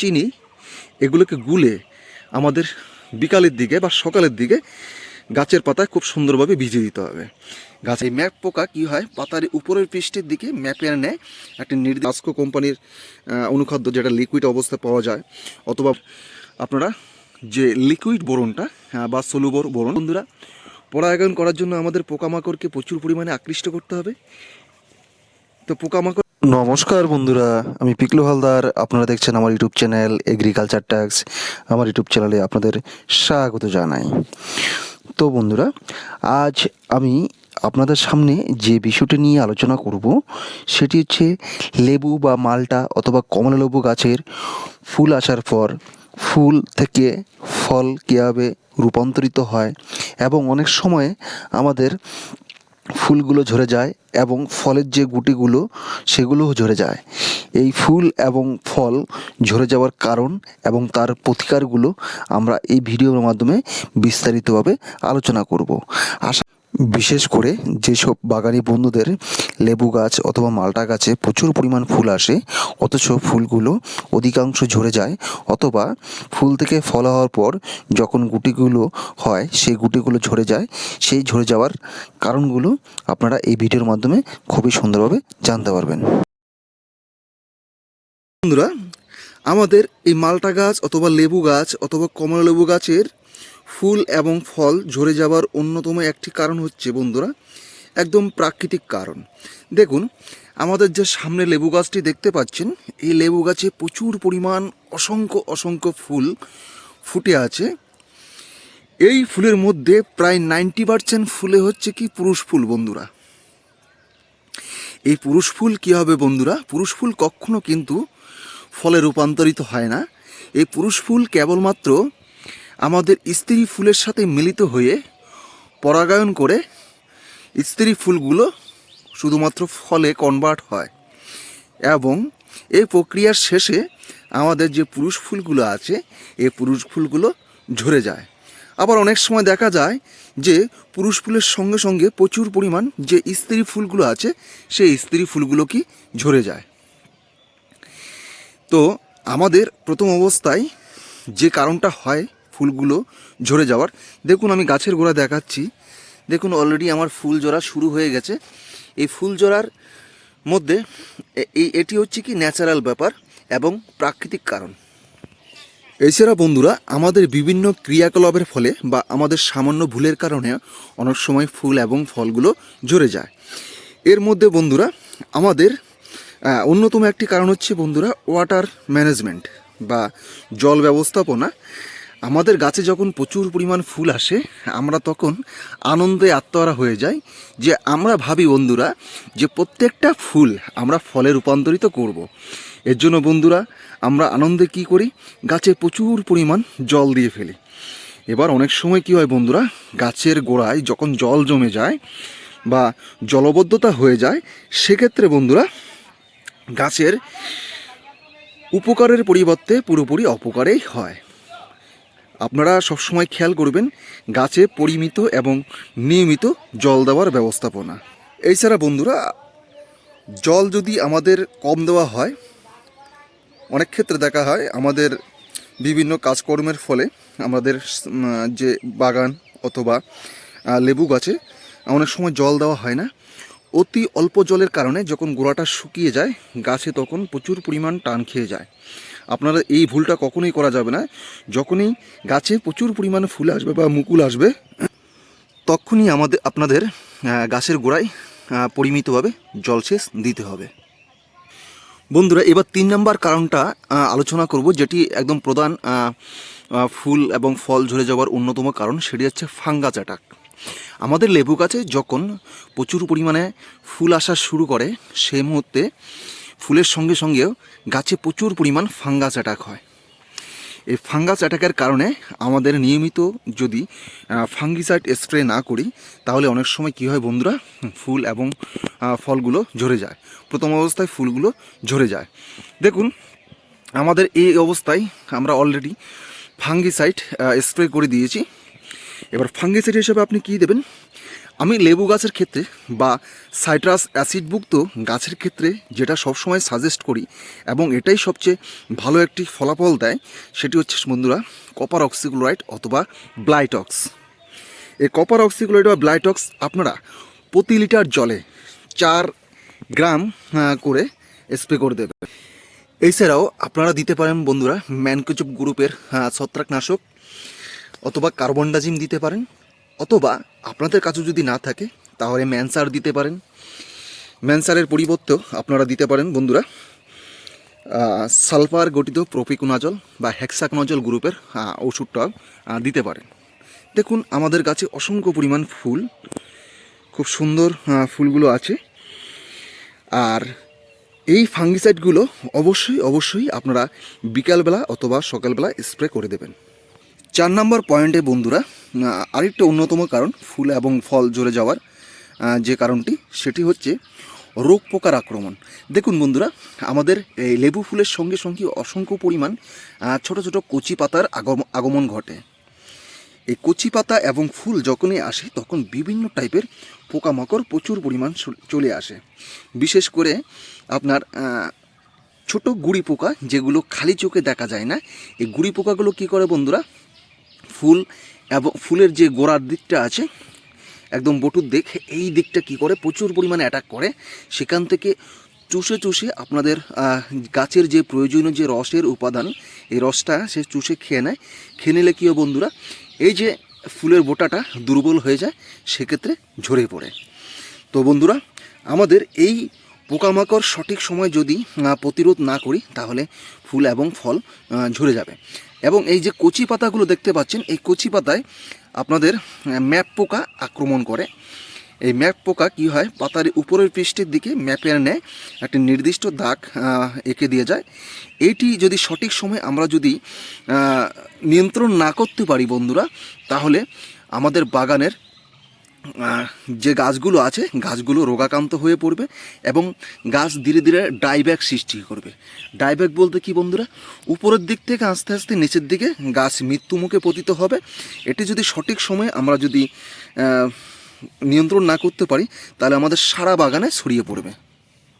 চিনি, এগুলোকে গুলে আমাদের বিকালের দিকে বা সকালের দিকে গাছের পাতায় খুব সুন্দরভাবে ভিজিয়ে দিতে হবে। গাছে এই ম্যাপ পোকা কি হয়? পাতার উপরের পৃষ্ঠের দিকে ম্যাপের নেয় একটা নির্দিষ্ট কোম্পানির অনুখাদ্য যেটা লিকুইড অবস্থায় পাওয়া যায়। অথবা আপনারা যে লিকুইড বোরনটা বা সলুবর বোরন, বন্ধুরা, পরাগায়ন করার জন্য আমাদের পোকামাকড়কে প্রচুর পরিমাণে আকৃষ্ট করতে হবে। তো পোকামাকড় নমস্কার বন্ধুরা, আমি পিকলু হালদার। আপনারা দেখছেন আমার ইউটিউব চ্যানেল এগ্রিকালচার ট্যাক্স আমার ইউটিউব চ্যানেলে আপনাদের স্বাগত জানাই। তো বন্ধুরা, আজ আমি আপনাদের সামনে যে বিষয়টি নিয়ে আলোচনা করব, সেটি হচ্ছে লেবু বা মালটা অথবা কমলালেবু গাছের ফুল আসার পর ফুল থেকে ফল কীভাবে রূপান্তরিত হয় এবং অনেক সময় আমাদের ফুলগুলো ঝরে যায় এবং ফলের যে গুটিগুলো, সেগুলোও ঝরে যায়। এই ফুল এবং ফল ঝরে যাওয়ার কারণ এবং তার প্রতিকারগুলো আমরা এই ভিডিওর মাধ্যমে বিস্তারিতভাবে আলোচনা করব। আশা বিশেষ করে যেসব বাগানি বন্ধুদের লেবু গাছ অথবা মালটা গাছে প্রচুর পরিমাণ ফুল আসে, অথচ ফুলগুলো অধিকাংশ ঝরে যায়, অথবা ফুল থেকে ফল হওয়ার পর যখন গুটিগুলো হয়, সেই গুটিগুলো ঝরে যায়, সেই ঝরে যাওয়ার কারণগুলো আপনারা এই ভিডিওর মাধ্যমে খুবই সুন্দরভাবে জানতে পারবেন। বন্ধুরা, আমাদের এই মালটা গাছ অথবা লেবু গাছ অথবা কমলা লেবু গাছের ফুল এবং ফল ঝরে যাবার অন্যতম একটি কারণ হচ্ছে বন্ধুরা, একদম প্রাকৃতিক কারণ। দেখুন, আমাদের যে সামনে লেবু গাছটি দেখতে পাচ্ছেন, এই লেবু গাছে প্রচুর পরিমাণ অসংখ্য অসংখ্য ফুল ফুটে আছে। এই ফুলের মধ্যে প্রায় নাইনটি পার্সেন্ট ফুলে হচ্ছে কি পুরুষ ফুল বন্ধুরা। এই পুরুষ ফুল কী হবে বন্ধুরা? পুরুষ ফুল কখনো কিন্তু ফলে রূপান্তরিত হয় না। এই পুরুষ ফুল কেবলমাত্র আমাদের স্ত্রী ফুলের সাথে মিলিত হয়ে পরাগায়ন করে স্ত্রী ফুলগুলো শুধুমাত্র ফলে কনভার্ট হয়। এবং এই প্রক্রিয়ার শেষে আমাদের যে পুরুষ ফুলগুলো আছে, এই পুরুষ ফুলগুলো ঝরে যায়। আবার অনেক সময় দেখা যায় যে পুরুষ ফুলের সঙ্গে সঙ্গে প্রচুর পরিমাণ যে স্ত্রী ফুলগুলো আছে, সেই স্ত্রী ফুলগুলো কি ঝরে যায়। তো আমাদের প্রথম অবস্থায় যে কারণটা হয় ফুলগুলো ঝরে যাওয়ার। দেখুন, আমি গাছের গোড়া দেখাচ্ছি। দেখুন অলরেডি আমার ফুল জোড়া শুরু হয়ে গেছে। এই ফুল জোড়ার মধ্যে এই, এটি হচ্ছে কি ন্যাচারাল ব্যাপার এবং প্রাকৃতিক কারণ। এছাড়া বন্ধুরা, আমাদের বিভিন্ন ক্রিয়াকলাপের ফলে বা আমাদের সামান্য ভুলের কারণে অনেক সময় ফুল এবং ফলগুলো ঝরে যায়। এর মধ্যে বন্ধুরা, আমাদের অন্যতম একটি কারণ হচ্ছে বন্ধুরা ওয়াটার ম্যানেজমেন্ট বা জল ব্যবস্থাপনা। আমাদের গাছে যখন প্রচুর পরিমাণ ফুল আসে, আমরা তখন আনন্দে আত্মহারা হয়ে যাই যে আমরা ভাবি বন্ধুরা যে প্রত্যেকটা ফুল আমরা ফলে রূপান্তরিত করব। এর জন্য বন্ধুরা, আমরা আনন্দে কি করি? গাছে প্রচুর পরিমাণ জল দিয়ে ফেলি। এবার অনেক সময় কি হয় বন্ধুরা, গাছের গোড়ায় যখন জল জমে যায় বা জলবদ্ধতা হয়ে যায়, সেক্ষেত্রে বন্ধুরা, গাছের উপকারের পরিবর্তে পুরোপুরি অপকারেই হয়। আপনারা সবসময় খেয়াল করবেন, গাছে পরিমিত এবং নিয়মিত জল দেওয়ার ব্যবস্থাপনা। এছাড়া বন্ধুরা, জল যদি আমাদের কম দেওয়া হয়, অনেক ক্ষেত্রে দেখা হয়, আমাদের বিভিন্ন কাজকর্মের ফলে আমাদের যে বাগান অথবা লেবু গাছে অনেক সময় জল দেওয়া হয় না। অতি অল্প জলের কারণে যখন গোড়াটা শুকিয়ে যায়, গাছে তখন প্রচুর পরিমাণ টান খেয়ে যায়। আপনারা এই ভুলটা কখনোই করা যাবে না। যখনই গাছে প্রচুর পরিমাণে ফুল আসবে বা মুকুল আসবে, তখনই আমাদের, আপনাদের গাছের গোড়ায় পরিমিতভাবে জলসেচ দিতে হবে। বন্ধুরা, এবার তিন নম্বর কারণটা আলোচনা করব, যেটি একদম প্রধান ফুল এবং ফল ঝরে যাওয়ার অন্যতম কারণ, সেটি হচ্ছে ফাঙ্গাস অ্যাটাক। আমাদের লেবু গাছে যখন প্রচুর পরিমাণে ফুল আসা শুরু করে সেই মুহূর্তে ফুলের সঙ্গে সঙ্গেও গাছে প্রচুর পরিমাণ ফাঙ্গাস অ্যাটাক হয়। এই ফাঙ্গাস অ্যাটাকের কারণে আমাদের নিয়মিত যদি ফাঙ্গিসাইড স্প্রে না করি, তাহলে অনেক সময় কী হয় বন্ধুরা? ফুল এবং ফলগুলো ঝরে যায়। প্রথম অবস্থায় ফুলগুলো ঝরে যায়। দেখুন, আমাদের এই অবস্থায় আমরা অলরেডি ফাঙ্গিসাইড স্প্রে করে দিয়েছি। এবার ফাঙ্গিসাইড হিসেবে আপনি কী দেবেন? আমি লেবু গাছের ক্ষেত্রে বা সাইট্রাস অ্যাসিডভুক্ত গাছের ক্ষেত্রে যেটা সবসময় সাজেস্ট করি এবং এটাই সবচেয়ে ভালো একটি ফলাফল দেয়, সেটি হচ্ছে বন্ধুরা কপার অক্সিক্লোরাইড অথবা ব্লাইটক্স। এই কপার অক্সিক্লোরাইড বা ব্লাইটক্স আপনারা প্রতি লিটার জলে চার গ্রাম করে স্প্রে করে দেবে এছাড়াও আপনারা দিতে পারেন বন্ধুরা ম্যানকোচুপ গ্রুপের ছত্রাকনাশক অথবা কার্বনডাজিম দিতে পারেন। অথবা আপনাদের কাছে যদি না থাকে, তাহলে ম্যানসার দিতে পারেন। ম্যানসারের পরিবর্তেও আপনারা দিতে পারেন, বন্ধুরা। সালফার গঠিত প্রপিকুনাজল বা হেক্সাকনজল গ্রুপের ওষুধটা দিতে পারেন। দেখুন, আমাদের কাছে অসংখ্য পরিমাণ ফুল। খুব সুন্দর ফুলগুলো আছে। আর এই ফাঙ্গিসাইডগুলো অবশ্যই অবশ্যই আপনারা বিকালবেলা অথবা সকালবেলা স্প্রে করে দেবেন। চার নম্বর পয়েন্টে, বন্ধুরা আরেকটা অন্যতম কারণ, ফুল এবং ফল ঝরে যাওয়ার যে কারণটি, সেটি হচ্ছে রোগ পোকার আক্রমণ। দেখুন বন্ধুরা, আমাদের এই লেবু ফুলের সঙ্গে সঙ্গে অসংখ্য পরিমাণ ছোট ছোট কচি পাতার আগম- আগমন ঘটে। এই কচি পাতা এবং ফুল যখনই আসে, তখন বিভিন্ন টাইপের পোকামাকড় প্রচুর পরিমাণ চলে আসে। বিশেষ করে আপনার ছোট গুড়ি পোকা, যেগুলো খালি চোখে দেখা যায় না, এই গুড়ি পোকাগুলো কী করে বন্ধুরা? ফুল এবং ফুলের যে গোড়ার দিকটা আছে, একদম বটুর দিক, এই দিকটা কি করে? প্রচুর পরিমাণে অ্যাটাক করে। সেখান থেকে চুষে চুষে আপনাদের গাছের যে প্রয়োজনীয় যে রসের উপাদান, এই রসটা সে চুষে খেয়ে নেয়। খেয়ে নিলে কী বন্ধুরা? এই যে ফুলের বোটাটা দুর্বল হয়ে যায়, সেক্ষেত্রে ঝরে পড়ে। তো বন্ধুরা, আমাদের এই পোকামাকড় সঠিক সময় যদি প্রতিরোধ না করি, তাহলে ফুল এবং ফল ঝরে যাবে। এবং এই যে কচি পাতাগুলো দেখতে পাচ্ছেন, এই কচি পাতায় আপনাদের ম্যাপ পোকা আক্রমণ করে। এই ম্যাপ পোকা কি হয়? পাতার উপরের পৃষ্ঠের দিকে ম্যাপের নেয় একটি নির্দিষ্ট দাগ এঁকে দিয়ে যায়। এটি যদি সঠিক সময় আমরা যদি নিয়ন্ত্রণ না করতে পারি বন্ধুরা, তাহলে আমাদের বাগানের যে গাছগুলো আছে, গাছগুলো রোগাক্রান্ত হয়ে পড়বে এবং গাছ ধীরে ধীরে ডাইব্যাক সৃষ্টি করবে। ডাইব্যাক বলতে কি বন্ধুরা? উপরের দিক থেকে আস্তে আস্তে নিচের দিকে গাছ মৃত্যুমুখে পতিত হবে। এটি যদি সঠিক সময়ে আমরা যদি নিয়ন্ত্রণ না করতে পারি, তাহলে আমাদের সারা বাগানে ছড়িয়ে পড়বে।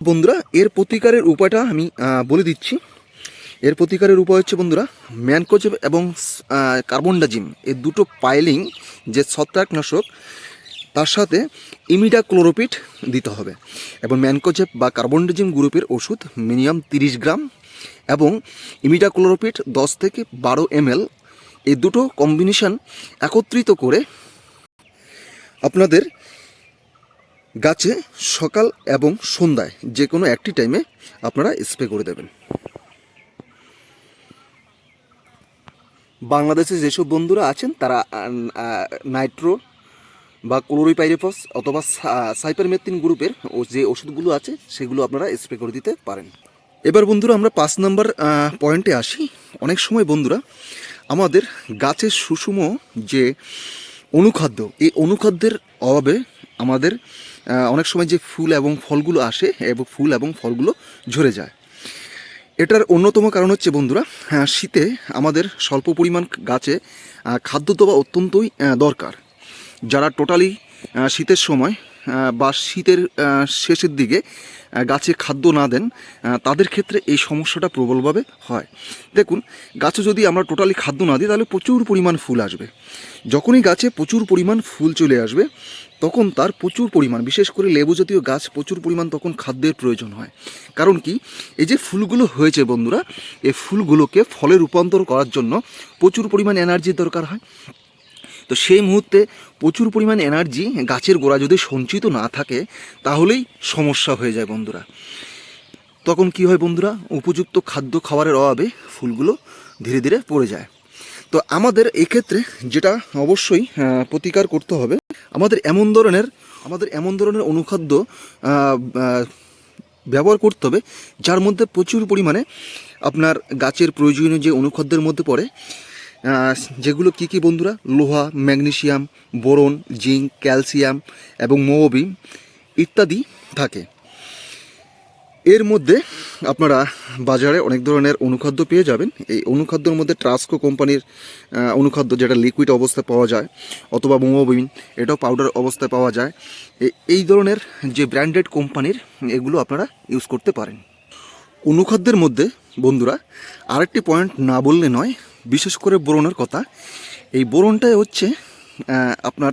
বন্ধুরা, এর প্রতিকারের উপায়টা আমি বলে দিচ্ছি। এর প্রতিকারের উপায় হচ্ছে বন্ধুরা, ম্যানকোজেব এবং কার্বনডাজিম, এই দুটো পাইলিং যে ছত্রাকনাশক তার সাথে ইমিডা ক্লোরোপিট দিতে হবে এবং ম্যানকোজেব বা কার্বনডিজিম গ্রুপের ওষুধ মিনিমাম তিরিশ গ্রাম এবং ইমিডা ক্লোরোপিট দশ থেকে বারো এমএল এই দুটো কম্বিনেশন একত্রিত করে আপনাদের গাছে সকাল এবং সন্ধ্যায় যে কোনো একটি টাইমে আপনারা স্প্রে করে দেবেন। বাংলাদেশে যেসব বন্ধুরা আছেন তারা নাইট্রো বা ক্লোরিপাইরেফস অথবা সাইপারমেথিন গ্রুপের যে ওষুধগুলো আছে, সেগুলো আপনারা স্প্রে করে দিতে পারেন। এবার বন্ধুরা, আমরা পাঁচ নম্বর পয়েন্টে আসি। অনেক সময় বন্ধুরা, আমাদের গাছের সুষম যে অনুখাদ্য, এই অনুখাদ্যের অভাবে আমাদের অনেক সময় যে ফুল এবং ফলগুলো আসে, এবং, ফুল এবং ফলগুলো ঝরে যায়। এটার অন্যতম কারণ হচ্ছে বন্ধুরা শীতে আমাদের স্বল্প পরিমাণ গাছে খাদ্য দেওয়া অত্যন্তই দরকার। যারা টোটালি শীতের সময় বা শীতের শেষের দিকে গাছে খাদ্য না দেন তাদের ক্ষেত্রে এই সমস্যাটা প্রবলভাবে হয়। দেখুন, গাছে যদি আমরা টোটালি খাদ্য না দিই, তাহলে প্রচুর পরিমাণ ফুল আসবে। যখনই গাছে প্রচুর পরিমাণ ফুল চলে আসবে, তখন তার প্রচুর পরিমাণ, বিশেষ করে লেবু জাতীয় গাছ প্রচুর পরিমাণ তখন খাদ্যের প্রয়োজন হয়। কারণ কি? এই যে ফুলগুলো হয়েছে বন্ধুরা, এই ফুলগুলোকে ফলে রূপান্তর করার জন্য প্রচুর পরিমাণ এনার্জির দরকার হয়। তো সেই মুহূর্তে প্রচুর পরিমাণ এনার্জি গাছের গোড়া যদি সঞ্চিত না থাকে, তাহলেই সমস্যা হয়ে যায় বন্ধুরা। তখন কি হয় বন্ধুরা? উপযুক্ত খাদ্য খাবারের অভাবে ফুলগুলো ধীরে ধীরে পড়ে যায়। তো আমাদের এক্ষেত্রে যেটা অবশ্যই প্রতিকার করতে হবে, আমাদের এমন ধরনের, আমাদের এমন ধরনের অনুখাদ্য ব্যবহার করতে হবে, যার মধ্যে প্রচুর পরিমাণে আপনার গাছের প্রয়োজনীয় যে অনুখাদ্যের মধ্যে পড়ে যেগুলো কি কি বন্ধুরা? লোহা ম্যাগনেশিয়াম বোরন, জিঙ্ক, ক্যালসিয়াম এবং মোবিম ইত্যাদি থাকে। এর মধ্যে আপনারা বাজারে অনেক ধরনের অনুখাদ্য পেয়ে যাবেন। এই অনুখাদ্যর মধ্যে ট্রাস্কো কোম্পানির অনুখাদ্য যেটা লিকুইড অবস্থায় পাওয়া যায় অথবা মোমোবিন এটাও পাউডার অবস্থায় পাওয়া যায়। এই ধরনের যে ব্র্যান্ডেড কোম্পানির, এগুলো আপনারা ইউজ করতে পারেন। অনুখাদ্যের মধ্যে বন্ধুরা, আরেকটি পয়েন্ট না বললে নয় বিশেষ করে বোরনের কথা, এই বোরনটাই হচ্ছে আপনার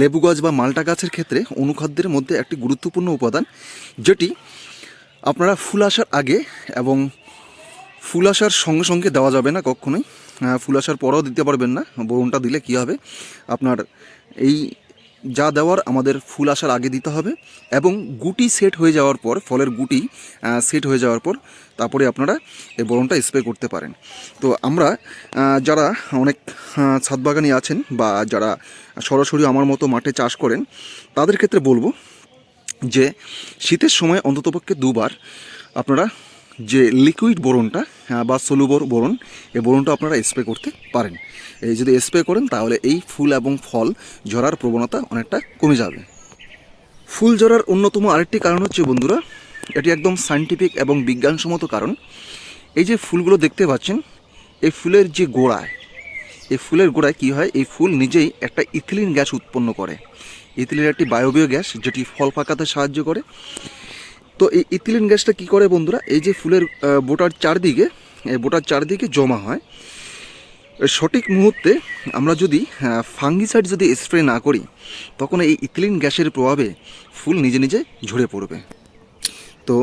লেবু গাছ বা মালটা গাছের ক্ষেত্রে অনুখাদ্যের মধ্যে একটি গুরুত্বপূর্ণ উপাদান, যেটি আপনারা ফুল আসার আগে এবং ফুল আসার সঙ্গে সঙ্গে দেওয়া যাবে না কখনোই। ফুল আসার পরেও দিতে পারবেন না। বোরনটা দিলে কী হবে? আপনার এই যা দেওয়ার আমাদের ফুল আসার আগে দিতে হবে এবং গুটি সেট হয়ে যাওয়ার পর ফলের গুটি সেট হয়ে যাওয়ার পর তারপরে আপনারা এই বরণটা স্প্রে করতে পারেন। তো আমরা যারা অনেক আহ, ছাদ বাগানি আছেন বা যারা সরাসরি আমার মতো মাঠে চাষ করেন তাদের ক্ষেত্রে বলব যে শীতের সময় অন্ততপক্ষে দুবার আপনারা যে লিকুইড বোরনটা আহ, বা সলুবর বোরন এই বোরনটা আপনারা স্প্রে করতে পারেন। এই যদি স্প্রে করেন তাহলে এই ফুল এবং ফল ঝরার প্রবণতা অনেকটা কমে যাবে। ফুল ঝরার অন্যতম আরেকটি কারণ হচ্ছে বন্ধুরা এটি একদম সায়েন্টিফিক এবং বিজ্ঞানসম্মত কারণ। এই যে ফুলগুলো দেখতে পাচ্ছেন এই ফুলের যে গোড়ায় এই ফুলের গোড়ায় কী হয়? এই ফুল নিজেই একটা ইথিলিন গ্যাস উৎপন্ন করে। ইথিলিন একটি বায়বীয় গ্যাস যেটি ফল পাকাতে সাহায্য করে। তো এই ইথিলিন গ্যাসটা কি করে বন্ধুরা? এই যে ফুলের বোটার চারদিকে বোটার চারদিকে জমা হয়। সঠিক মুহূর্তে আমরা যদি ফাঙ্গিসাইড যদি স্প্রে না করি, তখন এই ইথিলিন গ্যাসের প্রভাবে ফুল নিজে নিজে ঝরে পড়বে। তো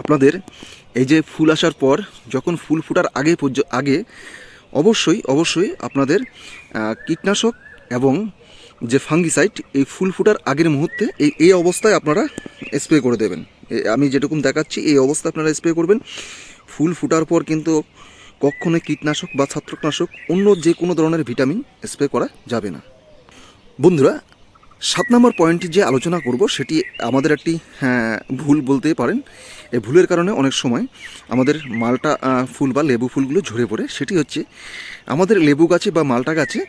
আপনাদের এই যে ফুল আসার পর, যখন ফুল ফোটার আগে আগে অবশ্যই অবশ্যই আপনাদের কীটনাশক এবং যে ফাঙ্গিসাইড এই ফুল ফোটার আগের মুহূর্তে এই এই অবস্থায় আপনারা স্প্রে করে দেবেন। আমি যেরকম দেখাচ্ছি এই অবস্থায় আপনারা স্প্রে করবেন। ফুল ফোটার পর কিন্তু কখনোই কীটনাশক বা ছত্রাকনাশক অন্য যে কোনো ধরনের ভিটামিন স্প্রে করা যাবে না। বন্ধুরা সাত নম্বর পয়েন্টটি যে আলোচনা করব সেটি আমাদের একটি হ্যাঁ, ভুল বলতে পারেন। এই ভুলের কারণে অনেক সময় আমাদের মালটা ফুল বা লেবু ফুলগুলো ঝরে পড়ে। সেটি হচ্ছে আমাদের লেবু গাছে বা মালটা গাছে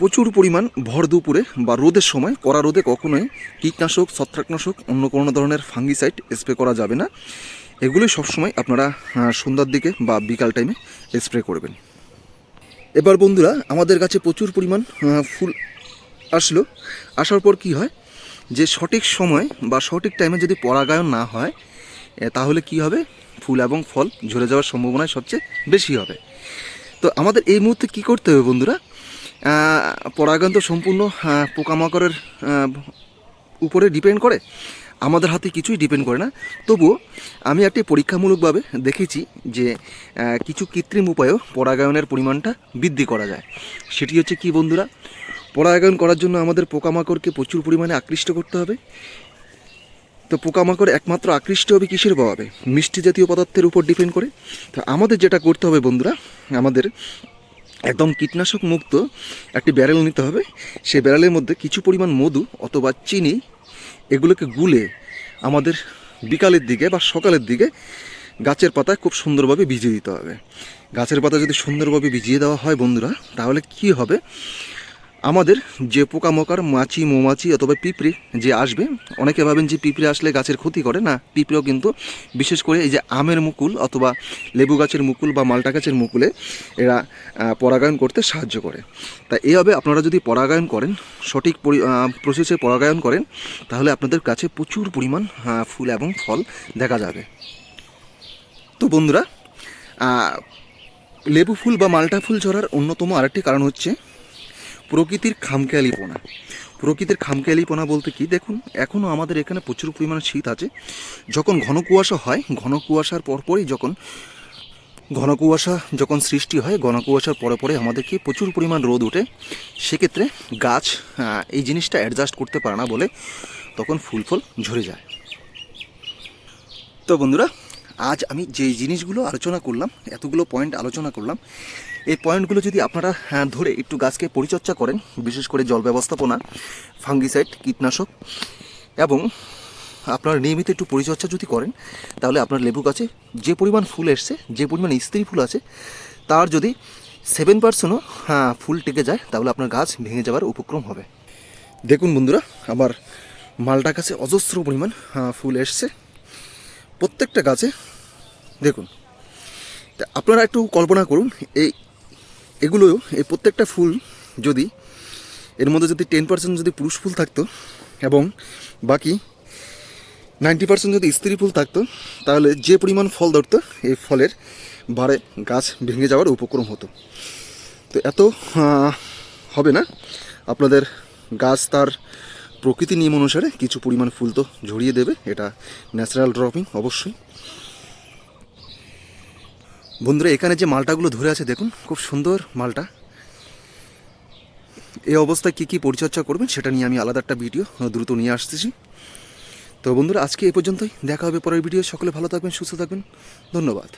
প্রচুর পরিমাণ ভর দুপুরে বা রোদের সময়, কড়া রোদে কখনোই কীটনাশক, ছত্রাকনাশক, অন্য কোনো ধরনের ফাঙ্গিসাইড স্প্রে করা যাবে না। এগুলোই সবসময় আপনারা সন্ধ্যার দিকে বা বিকাল টাইমে স্প্রে করবেন। এবার বন্ধুরা, আমাদের কাছে প্রচুর পরিমাণ ফুল আসলো। আসার পর কি হয়, যে সঠিক সময় বা সঠিক টাইমে যদি পরাগায়ন না হয় তাহলে কি হবে? ফুল এবং ফল ঝরে যাওয়ার সম্ভাবনাই সবচেয়ে বেশি হবে। তো আমাদের এই মুহূর্তে কি করতে হবে বন্ধুরা? পরাগায়ন তো সম্পূর্ণ পোকামাকড়ের উপরে ডিপেন্ড করে। আমাদের হাতে কিছুই ডিপেন্ড করে না। তবুও আমি একটি পরীক্ষামূলকভাবে দেখেছি যে কিছু কৃত্রিম উপায়েও পরাগায়নের পরিমাণটা বৃদ্ধি করা যায়। সেটি হচ্ছে কি বন্ধুরা? পরাগায়ন করার জন্য আমাদের পোকামাকড়কে প্রচুর পরিমাণে আকৃষ্ট করতে হবে। তো পোকামাকড় একমাত্র আকৃষ্ট হবে কিসের প্রভাবে মিষ্টি জাতীয় পদার্থের উপর ডিপেন্ড করে। তো আমাদের যেটা করতে হবে বন্ধুরা, আমাদের একদম কীটনাশক মুক্ত একটি ব্যারেল নিতে হবে। সেই ব্যারেলের মধ্যে কিছু পরিমাণ মধু অথবা চিনি, এগুলোকে গুলে আমাদের বিকালের দিকে বা সকালের দিকে গাছের পাতায় খুব সুন্দরভাবে ভিজিয়ে দিতে হবে। গাছের পাতা যদি সুন্দরভাবে ভিজিয়ে দেওয়া হয় বন্ধুরা, তাহলে কি হবে? আমাদের যে পোকামাকড়, মাছি, মৌমাছি অথবা পিঁপড়ে যে আসবে, অনেকে ভাবেন যে পিঁপড়ে আসলে গাছের ক্ষতি করে। না, পিঁপড়েও কিন্তু বিশেষ করে এই যে আমের মুকুল অথবা লেবু গাছের মুকুল বা মালটা গাছের মুকুলে এরা পরাগায়ন করতে সাহায্য করে। তাই এইভাবে আপনারা যদি পরাগায়ন করেন, সঠিক পরি প্রসেসে পরাগায়ন করেন, তাহলে আপনাদের কাছে প্রচুর পরিমাণ ফুল এবং ফল দেখা যাবে। তো বন্ধুরা লেবু ফুল বা মালটা ফুল ঝরার অন্যতম আরেকটি কারণ হচ্ছে প্রকৃতির খামখেয়ালিপনা প্রকৃতির খামখেয়ালিপনা বলতে কি? দেখুন এখনও আমাদের এখানে প্রচুর পরিমাণে শীত আছে। যখন ঘন কুয়াশা হয়, ঘন কুয়াশার পরপরই যখন, ঘন কুয়াশা যখন সৃষ্টি হয়, ঘন কুয়াশার পরে পরে আমাদেরকে প্রচুর পরিমাণ রোদ ওঠে। সেক্ষেত্রে গাছ এই জিনিসটা অ্যাডজাস্ট করতে পারে না বলে তখন ফুল ফল ঝরে যায়। তো বন্ধুরা আজ আমি যে জিনিসগুলো আলোচনা করলাম এতগুলো পয়েন্ট আলোচনা করলাম এই পয়েন্টগুলো যদি আপনারা হ্যাঁ, ধরে একটু গাছকে পরিচর্যা করেন বিশেষ করে জল ব্যবস্থাপনা ফাঙ্গিসাইড কীটনাশক এবং আপনার নিয়মিত একটু পরিচর্যা যদি করেন তাহলে আপনার লেবু গাছে যে পরিমাণ ফুল এসছে যে পরিমাণ স্ত্রী ফুল আছে তার যদি সেভেন পার্সেন্টও হ্যাঁ ফুল টেকে যায় তাহলে আপনার গাছ ভেঙে যাওয়ার উপক্রম হবে। দেখুন বন্ধুরা আমার মালটা গাছে অজস্র পরিমাণ আহ, ফুল এসছে। প্রত্যেকটা গাছে, দেখুন, তা আপনারা একটু কল্পনা করুন, এই এগুলো এই প্রত্যেকটা ফুল যদি, এর মধ্যে যদি টেন পার্সেন্ট যদি পুরুষ ফুল থাকতো, এবং বাকি নাইনটি পার্সেন্ট যদি স্ত্রী ফুল থাকতো, তাহলে যে পরিমাণ ফল ধরতো, এই ফলের বারে গাছ ভেঙে যাওয়ার উপক্রম হতো। তো এত হবে না, আপনাদের গাছ তার প্রকৃতি নিয়ম অনুসারে কিছু পরিমাণ ফুল তো ঝরিয়ে দেবে, এটা ন্যাচারাল ড্রপিং অবশ্যই। বন্ধুরা, এখানে যে মালটাগুলো ধরে আছে, দেখুন, খুব সুন্দর মালটা। এই অবস্থায় কী কী পরিচর্যা করবেন, সেটা নিয়ে আমি আলাদা একটা ভিডিও দ্রুত নিয়ে আসতেছি। তো বন্ধুরা, আজকে এই পর্যন্তই, দেখা হবে পরের ভিডিও সকলে ভালো থাকবেন, সুস্থ থাকবেন। ধন্যবাদ।